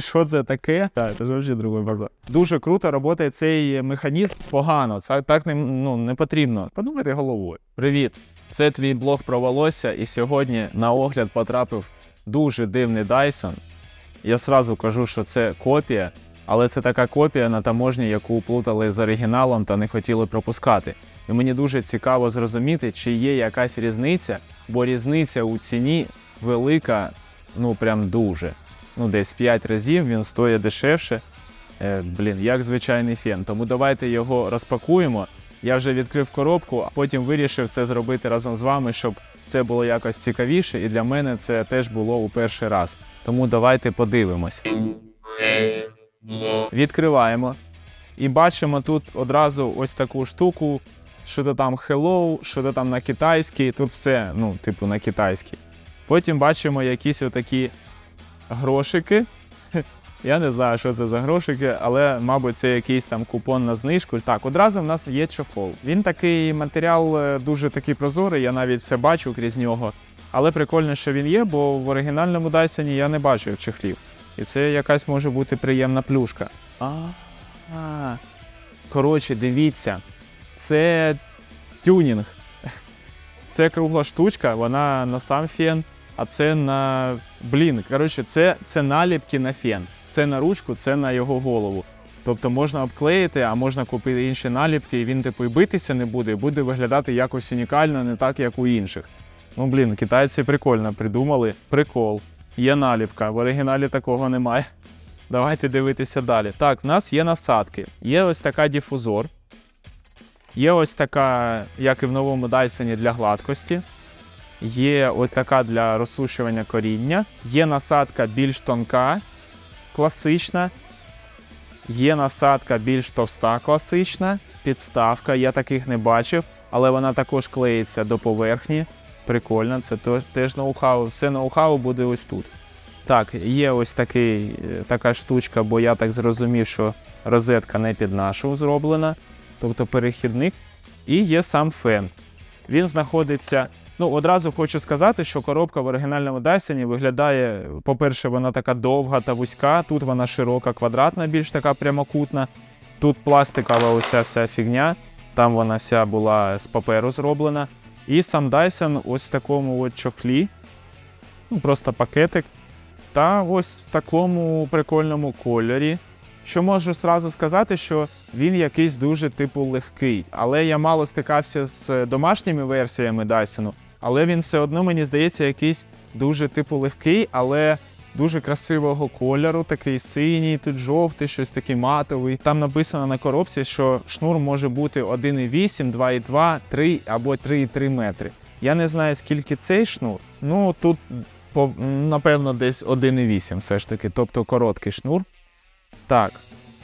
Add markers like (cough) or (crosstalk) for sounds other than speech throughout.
(laughs) що це таке? Так, це ж взагалі другий базар. Дуже круто працює цей механізм погано. Це так не, ну, не потрібно. Подумайте головою. Привіт! Це твій блог про волосся, і сьогодні на огляд потрапив дуже дивний Dyson. Я сразу кажу, що це копія, але це така копія на таможні, яку плутали з оригіналом та не хотіли пропускати. І мені дуже цікаво зрозуміти, чи є якась різниця, бо різниця у ціні велика, ну прям дуже. Ну, десь 5 разів він стоїть дешевше. Е, блін, як звичайний фен. Тому давайте його розпакуємо. Я вже відкрив коробку, а потім вирішив це зробити разом з вами, щоб це було якось цікавіше, і для мене це теж було у перший раз. Тому давайте подивимось. Відкриваємо. І бачимо тут одразу ось таку штуку, що то там hello, що то там на китайській, тут все, ну, типу, на китайській. Потім бачимо якісь отакі грошики. Я не знаю, що це за грошики, але, мабуть, це якийсь там купон на знижку. Так, одразу в нас є чохол. Він такий матеріал е, дуже такий прозорий, я навіть все бачу крізь нього. Але прикольно, що він є, бо в оригінальному Дайсоні я не бачив чехлів. І це якась може бути приємна плюшка. А, а. Коротше, дивіться, це тюнінг. Це кругла штучка, вона на сам фен, а це на. Блін, коротше, це, це наліпки на фен. Це на ручку, це на його голову. Тобто можна обклеїти, а можна купити інші наліпки, і він типу і битися не буде, і буде виглядати якось унікально, не так, як у інших. Ну, блін, китайці прикольно придумали. Прикол. Є наліпка, в оригіналі такого немає. Давайте дивитися далі. Так, в нас є насадки. Є ось така дифузор. Є ось така, як і в новому Дайсоні для гладкості. Є ось така для розсушування коріння. Є насадка більш тонка, класична. Є насадка більш товста, класична. Підставка. Я таких не бачив, але вона також клеїться до поверхні. Прикольно, це теж ноу-хау. Все ноу-хау буде ось тут. Так, є ось такий, е, така штучка, бо я так зрозумів, що розетка не під нашу зроблена, тобто перехідник. І є сам фен. Він знаходиться. Ну, одразу хочу сказати, що коробка в оригінальному Dyson виглядає, по-перше, вона така довга та вузька. Тут вона широка, квадратна, більш така прямокутна. Тут пластикова оця вся фігня. Там вона вся була з паперу зроблена. І сам Dyson ось в такому от чохлі. Ну, просто пакетик. Та ось в такому прикольному кольорі. Що можу зразу сказати, що він якийсь дуже типу легкий. Але я мало стикався з домашніми версіями Dyson, але він все одно, мені здається, якийсь дуже типу легкий, але дуже красивого кольору, такий синій, тут жовтий, щось такий матовий. Там написано на коробці, що шнур може бути 1,8, 2,2, 3 або 3,3 метри. Я не знаю, скільки цей шнур. Ну тут напевно десь 1,8 все ж таки, тобто короткий шнур. Так,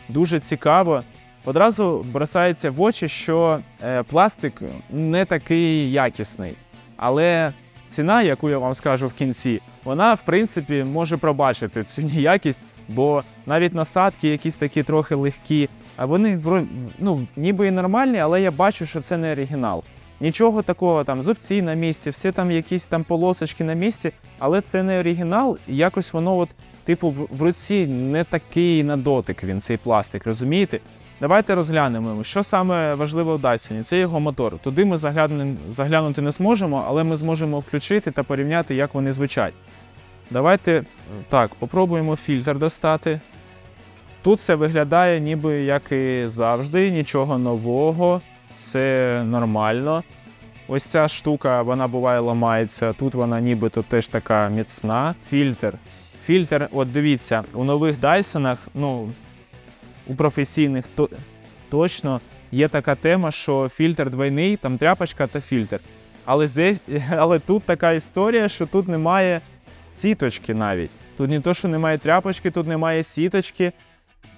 дуже цікаво. Одразу бросається в очі, що е, пластик не такий якісний. Але ціна, яку я вам скажу в кінці, вона, в принципі, може пробачити цю неякість, бо навіть насадки якісь такі трохи легкі, а вони ну, ніби і нормальні, але я бачу, що це не оригінал. Нічого такого, там зубці на місці, все там якісь там полосочки на місці, але це не оригінал, і якось воно от типу, в руці не такий на дотик він, цей пластик, розумієте? Давайте розглянемо, що саме важливо в Dyson. Це його мотор. Туди ми заглянути не зможемо, але ми зможемо включити та порівняти, як вони звучать. Давайте е, так, попробуємо фільтр достати. Тут все виглядає ніби як і завжди, нічого нового, все нормально. Ось ця штука, вона буває ламається. Тут вона нібито теж така міцна. Фільтр. Фільтр, от дивіться, у нових Дайсонах, ну, у професійних то, точно є така тема, що фільтр двойний, там тряпочка та фільтр. Але, здесь, (laughs) але тут така історія, що тут немає сіточки навіть. Тут не то, що немає тряпочки, тут немає сіточки.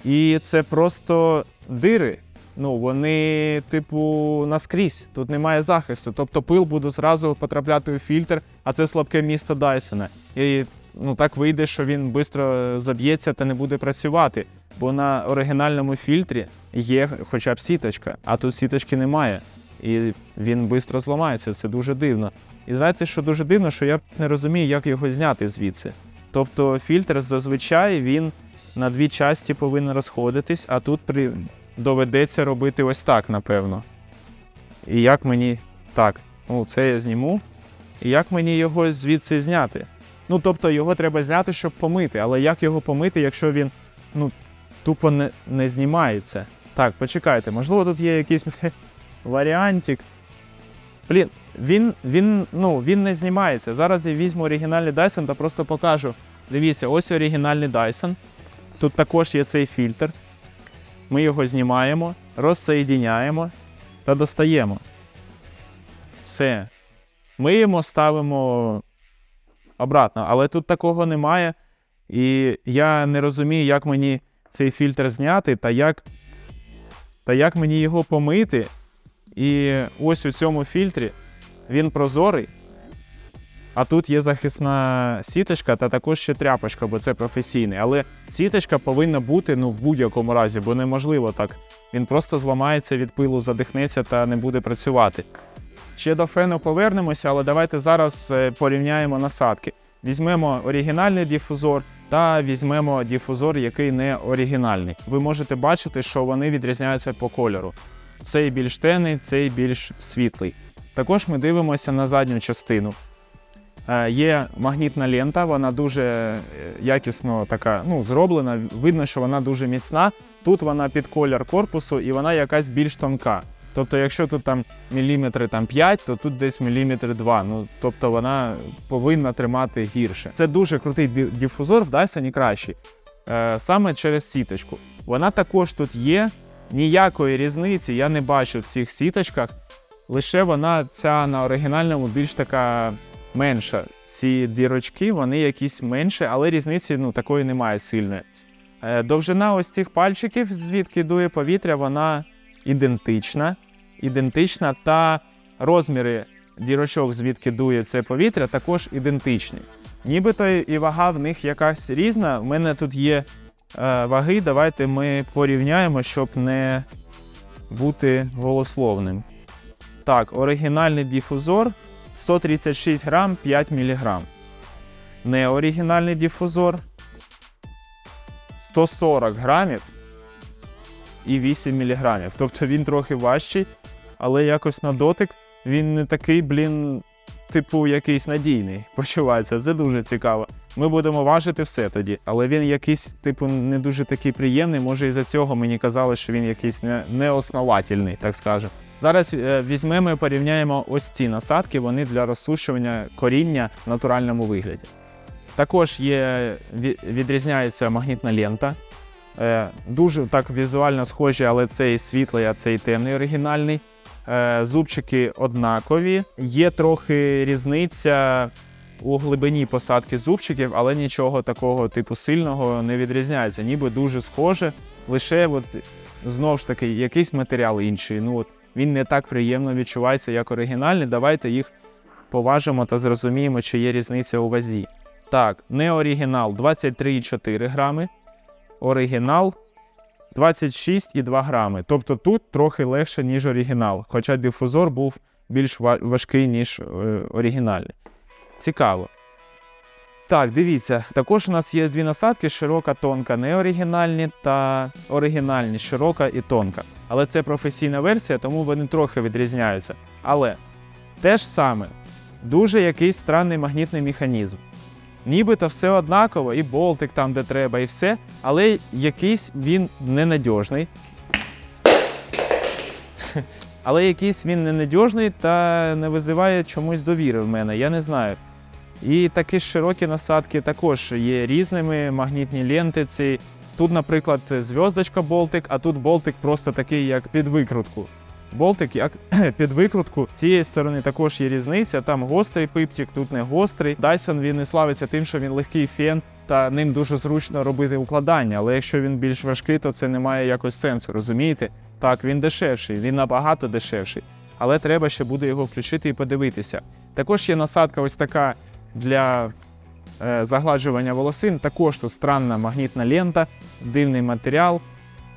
І це просто дири. Ну, вони, типу, наскрізь. Тут немає захисту. Тобто пил буде зразу потрапляти у фільтр, а це слабке місто Дайсона. І ну, так вийде, що він швидко заб'ється та не буде працювати. Бо на оригінальному фільтрі є хоча б сіточка, а тут сіточки немає. І він швидко зламається. Це дуже дивно. І знаєте, що дуже дивно, що я не розумію, як його зняти звідси. Тобто фільтр зазвичай він на дві часті повинен розходитись, а тут при... доведеться робити ось так, напевно. І як мені. Так, ну це я зніму. І як мені його звідси зняти? Ну, тобто його треба зняти, щоб помити. Але як його помити, якщо він ну, тупо не, не знімається? Так, почекайте, можливо, тут є якийсь (laughs) варіантик. Блін, він, він, ну, він не знімається. Зараз я візьму оригінальний Dyson та просто покажу. Дивіться, ось оригінальний Dyson. Тут також є цей фільтр. Ми його знімаємо, розсоєдіняємо та достаємо. Все. Миємо, ставимо обратно. Але тут такого немає. І я не розумію, як мені цей фільтр зняти та як, та як мені його помити. І ось у цьому фільтрі він прозорий. А тут є захисна сіточка та також ще тряпочка, бо це професійний. Але сіточка повинна бути ну, в будь-якому разі, бо неможливо так. Він просто зламається від пилу, задихнеться та не буде працювати. Ще до фену повернемося, але давайте зараз е, порівняємо насадки. Візьмемо оригінальний дифузор та візьмемо дифузор, який не оригінальний. Ви можете бачити, що вони відрізняються по кольору. Цей більш темний, цей більш світлий. Також ми дивимося на задню частину. Е, Є магнітна лента, вона дуже е, якісно така ну, зроблена. Видно, що вона дуже міцна. Тут вона під колір корпусу і вона якась більш тонка. Тобто, якщо тут там міліметри там 5, то тут десь міліметри 2. Ну, тобто вона повинна тримати гірше. Це дуже крутий дифузор в Dyson кращий. Е, саме через сіточку. Вона також тут є. Ніякої різниці я не бачу в цих сіточках. Лише вона ця на оригінальному більш така менша. Ці дірочки, вони якісь менші, але різниці ну, такої немає сильної. Е, Довжина ось цих пальчиків, звідки дує повітря, вона ідентична. Ідентична, та розміри дірочок, звідки дує це повітря, також ідентичні. Нібито і вага в них якась різна. У мене тут є е, ваги. Давайте ми порівняємо, щоб не бути голословним. Так, оригінальний дифузор 136 грам 5 мг. Неоригінальний дифузор 140 грамів і 8 мг. Тобто він трохи важчий, але якось на дотик він не такий, блін, типу, якийсь надійний. Почувається. Це дуже цікаво. Ми будемо важити все тоді, але він якийсь, типу, не дуже такий приємний. Може, із-за цього мені казали, що він якийсь не, неосновательний, так скажемо. Зараз е, візьмемо і порівняємо ось ці насадки, вони для розсушування коріння в натуральному вигляді. Також є, відрізняється магнітна лента. Е, дуже так візуально схожі, але цей світлий, а цей темний оригінальний. Е, зубчики однакові. Є трохи різниця у глибині посадки зубчиків, але нічого такого типу сильного не відрізняється. Ніби дуже схоже, лише от, знову ж таки якийсь матеріал інший. Ну, от, він не так приємно відчувається, як оригінальний. Давайте їх поважимо та зрозуміємо, чи є різниця у вазі. Так, не оригінал 23,4 грами, оригінал 26,2 грами. Тобто тут трохи легше, ніж оригінал, хоча дифузор був більш важкий, ніж е, оригінальний. Цікаво. Так, дивіться, також у нас є дві насадки: широка, тонка, неоригінальні та оригінальні, широка і тонка. Але це професійна версія, тому вони трохи відрізняються. Але те ж саме, дуже якийсь странний магнітний механізм. Нібито все однаково, і болтик там, де треба, і все, але якийсь він ненадіжний. Але якийсь він ненадіжний та не визиває чомусь довіри в мене, я не знаю. І такі широкі насадки також є різними, магнітні ленти. Ці. Тут, наприклад, зв'язочка болтик, а тут болтик просто такий, як під викрутку. Болтик як (clears throat) під викрутку. З цієї сторони також є різниця. Там гострий пиптик, тут не гострий. Dyson він не славиться тим, що він легкий фен, та ним дуже зручно робити укладання. Але якщо він більш важкий, то це не має якось сенсу, розумієте? Так, він дешевший, він набагато дешевший. Але треба ще буде його включити і подивитися. Також є насадка ось така для е, загладжування волосин. Також тут странна магнітна лента, дивний матеріал.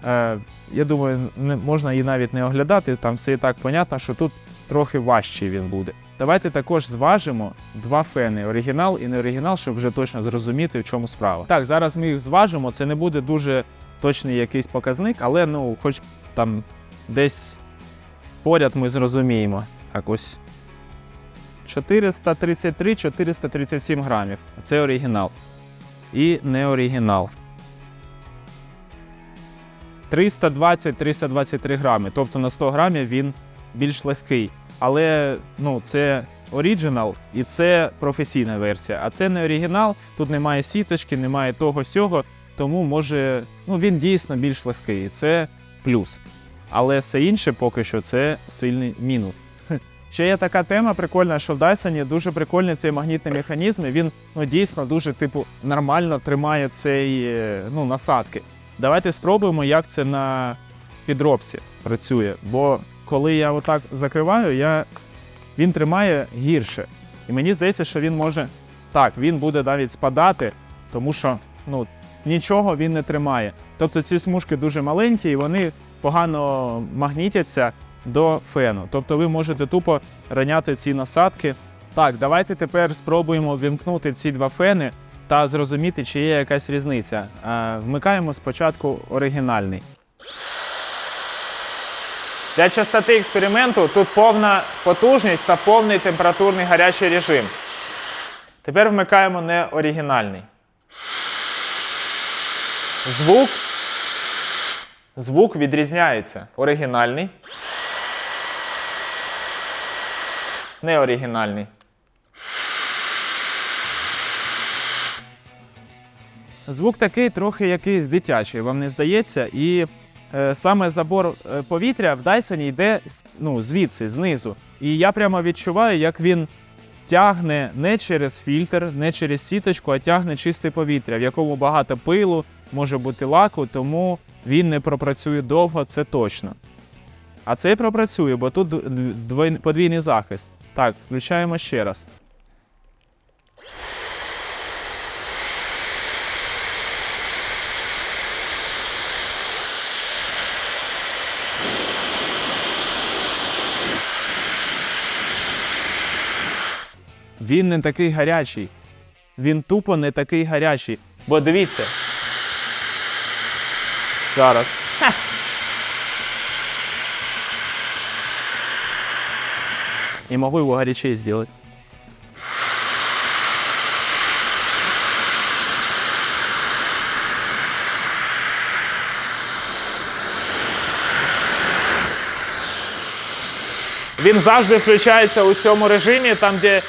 Е, я думаю, не, можна її навіть не оглядати, там все і так понятно, що тут трохи важчий він буде. Давайте також зважимо два фени оригінал і не оригінал, щоб вже точно зрозуміти, в чому справа. Так, зараз ми їх зважимо. Це не буде дуже точний якийсь показник, але ну, хоч там десь поряд ми зрозуміємо. Так ось 433-437 грамів. Це оригінал. І не оригінал. 320-323 грами. Тобто на 100 грамів він більш легкий. Але ну, це оригінал і це професійна версія. А це не оригінал, тут немає сіточки, немає того сього, тому може, ну він дійсно більш легкий. і Це плюс. Але все інше поки що це сильний мінус. Ще є така тема прикольна, що в Dyson дуже прикольний цей магнітний механізм. і Він ну, дійсно дуже типу нормально тримає цей е, ну, насадки. Давайте спробуємо, як це на підробці працює. Бо коли я отак закриваю, я... він тримає гірше. І мені здається, що він може. Так, він буде навіть спадати, тому що ну, нічого він не тримає. Тобто ці смужки дуже маленькі і вони погано магнітяться до фену. Тобто ви можете тупо раняти ці насадки. Так, давайте тепер спробуємо вімкнути ці два фени та зрозуміти, чи є якась різниця. Вмикаємо спочатку оригінальний. Для частоти експерименту тут повна потужність та повний температурний гарячий режим. Тепер вмикаємо не оригінальний. Звук. Звук відрізняється. Оригінальний. Не Звук такий трохи якийсь дитячий, вам не здається. І е, саме забор е, повітря в Дайсоні йде ну, звідси, знизу. І я прямо відчуваю, як він тягне не через фільтр, не через сіточку, а тягне чисте повітря, в якому багато пилу, може бути лаку, тому він не пропрацює довго, це точно. А цей пропрацює, бо тут подвійний захист. Так, включаємо ще раз. Він не такий гарячий. Він тупо не такий гарячий. Бо дивіться. Зараз. И могу его горячее сделать. Він завжди включається у цьому режимі, там де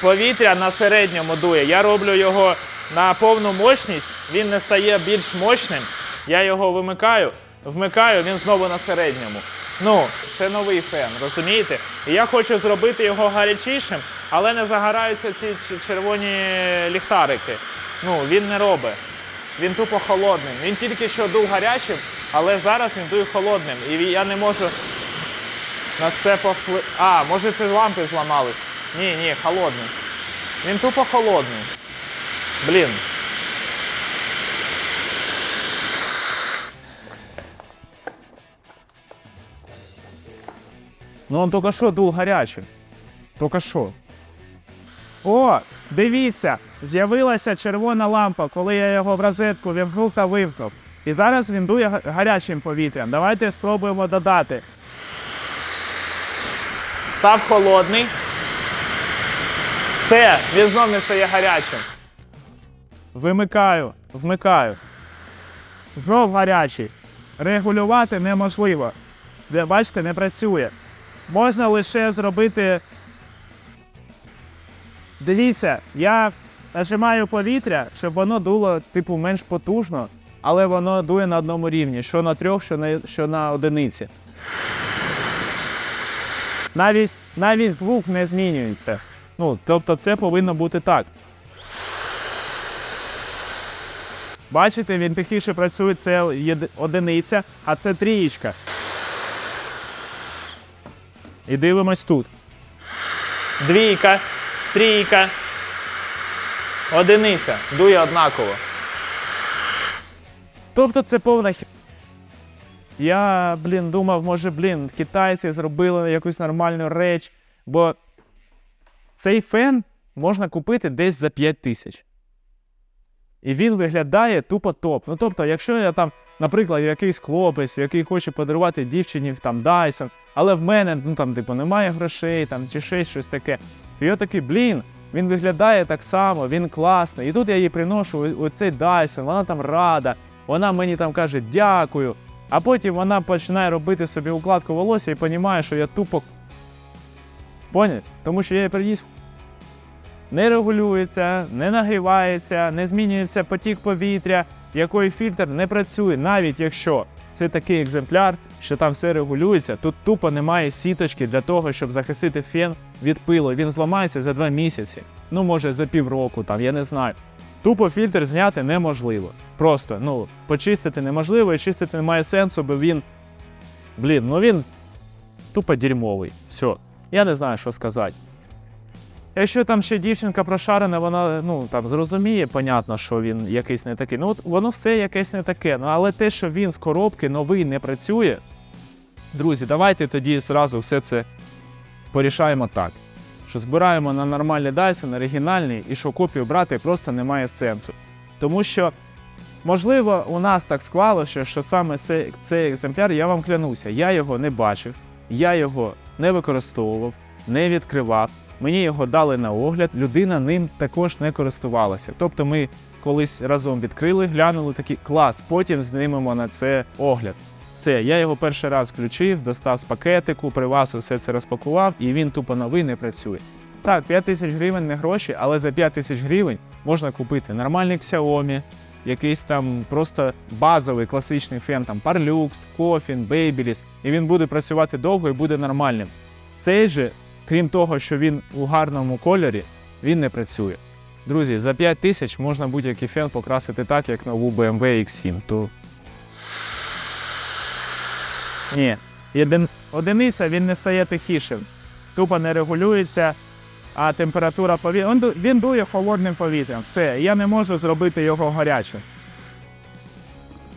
повітря на середньому дує. Я роблю його на повну мощність, він не стає більш мощним. Я його вимикаю, вмикаю, він знову на середньому. Ну, це новий фен, розумієте? І я хочу зробити його гарячішим, але не загораються ці червоні ліхтарики. Ну, він не робить. Він тупо холодним. Він тільки що дув гарячим, але зараз він дує холодним. І я не можу на це повпли... А, може це лампи зламались. Ні, ні, холодний. Він тупо холодний. Блін. Ну он тільки що дув гарячим. Тільки що. О, дивіться, з'явилася червона лампа, коли я його в розетку вімкнув та вимкнув. І зараз він дує гарячим повітрям. Давайте спробуємо додати. Став холодний. Все, він знов не стає гарячим. Вимикаю, вмикаю. Знов гарячий. Регулювати неможливо. Ви бачите, не працює. Можна лише зробити. Дивіться, я нажимаю повітря, щоб воно дуло, типу, менш потужно, але воно дує на одному рівні, що на трьох, що на, що на одиниці. Навіть, навіть звук не змінюється. Ну, тобто це повинно бути так. Бачите, він тихіше працює, це одиниця, а це трієчка. І дивимось тут. Двійка, трійка, одиниця. Дує однаково. Тобто це повна хі... Я, блін, думав, може, блін, китайці зробили якусь нормальну реч, бо Цей фен можна купити десь за 5 тисяч. І він виглядає тупо топ. Ну тобто, якщо я там, наприклад, якийсь хлопець, який хоче подарувати дівчині там Dyson, але в мене ну там, типу, немає грошей там, чи ще щось таке. І я такий, блін, він виглядає так само, він класний. І тут я їй приношу оцей Dyson, вона там рада, вона мені там каже дякую. А потім вона починає робити собі укладку волосся і розуміє, що я тупо. Поняв? Тому що я приніс не регулюється, не нагрівається, не змінюється потік повітря, який фільтр не працює, навіть якщо це такий екземпляр, що там все регулюється, тут тупо немає сіточки для того, щоб захистити фен від пилу. Він зламається за два місяці, ну може за півроку, там я не знаю. Тупо фільтр зняти неможливо. Просто ну почистити неможливо і чистити немає сенсу, бо він. Блін, ну він тупо дерьмовий. Все. Я не знаю, що сказати. Якщо там ще дівчинка прошарена, вона ну там зрозуміє, понятно, що він якийсь не такий. Ну от воно все якесь не таке. Ну але те, що він з коробки новий не працює. Друзі, давайте тоді зразу все це порішаємо так. Що збираємо на нормальний Dyson, оригінальний, і що копію брати просто немає сенсу. Тому що, можливо, у нас так склалося, що саме цей, цей екземпляр, я вам клянуся, я його не бачив, я його не використовував, не відкривав. Мені його дали на огляд, людина ним також не користувалася. Тобто ми колись разом відкрили, глянули такий клас, потім знімемо на це огляд. Все, я його перший раз включив, достав з пакетику, при вас усе це розпакував, і він тупо новий не працює. Так, 5 тисяч гривень не гроші, але за 5 тисяч гривень можна купити нормальний Xiaomi, якийсь там просто базовий класичний фен, там Parlux, Coffin, Babyliss, і він буде працювати довго і буде нормальним. Цей же, крім того, що він у гарному кольорі, він не працює. Друзі, за 5 тисяч можна будь-який фен покрасити так, як нову BMW X7. То... Ні, Єдин... одиниця він не стає тихішим. Тупо не регулюється, а температура повітря. Він, дує холодним повітрям. Все, я не можу зробити його гарячим.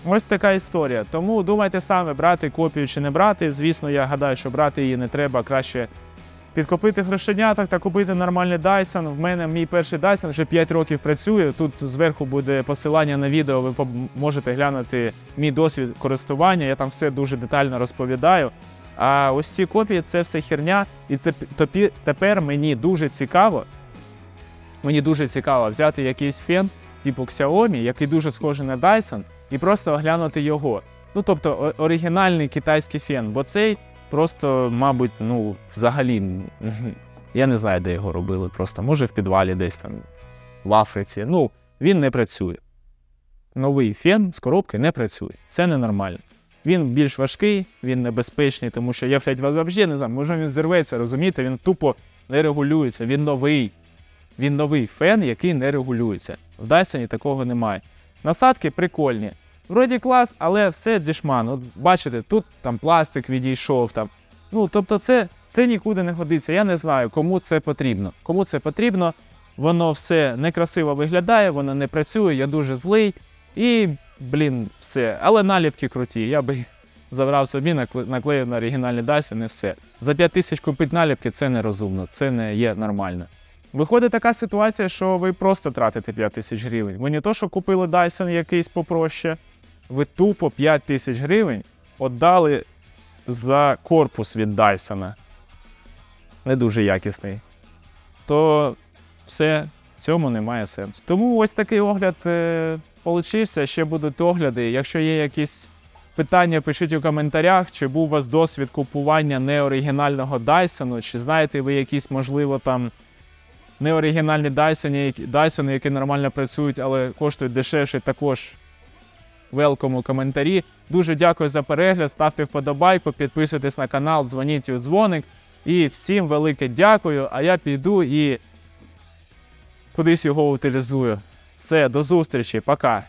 Ось така історія. Тому думайте саме, брати копію чи не брати. Звісно, я гадаю, що брати її не треба краще підкопити грошеняток та купити нормальний Dyson. В мене мій перший Dyson вже 5 років працює. Тут зверху буде посилання на відео, ви можете глянути мій досвід користування. Я там все дуже детально розповідаю. А ось ці копії це все херня, і це тепер мені дуже цікаво. Мені дуже цікаво взяти якийсь фен, типу Xiaomi, який дуже схожий на Dyson, і просто оглянути його. Ну тобто оригінальний китайський фен, бо цей просто, мабуть, ну, взагалі, я не знаю, де його робили. Просто може в підвалі десь там в Африці. Ну, він не працює. Новий фен з коробки не працює. Це ненормально. Він більш важкий, він небезпечний, тому що я блядь, взагалі не знаю, може він зірветься, розумієте, він тупо не регулюється, він новий. Він новий фен, який не регулюється. В Dyson такого немає. Насадки прикольні. Вроді клас, але все дешман. От бачите, тут там пластик відійшов. Там. Ну, тобто, це, це нікуди не годиться. Я не знаю, кому це потрібно. Кому це потрібно, воно все некрасиво виглядає, воно не працює, я дуже злий. І, блін, все. Але наліпки круті. Я би (laughs) забрав собі, накле- наклеїв на оригінальний Dyson і все. За 5 тисяч купити наліпки це нерозумно, це не є нормально. Виходить така ситуація, що ви просто тратите 5 тисяч гривень. Ви не то, що купили Dyson якийсь попроще, ви тупо 5 тисяч гривень віддали за корпус від Dyson. Не дуже якісний. То все, в цьому немає сенсу. Тому ось такий огляд е, получився. Ще будуть огляди. Якщо є якісь питання, пишіть у коментарях, чи був у вас досвід купування неоригінального Dyson, чи знаєте ви якісь, можливо, там неоригінальні Dyson, Dyson, які нормально працюють, але коштують дешевше, також велком коментарі. Дуже дякую за перегляд. Ставте вподобайку, підписуйтесь на канал, дзвоніть у дзвоник. І всім велике дякую. А я піду і кудись його утилізую. Все, до зустрічі, пока.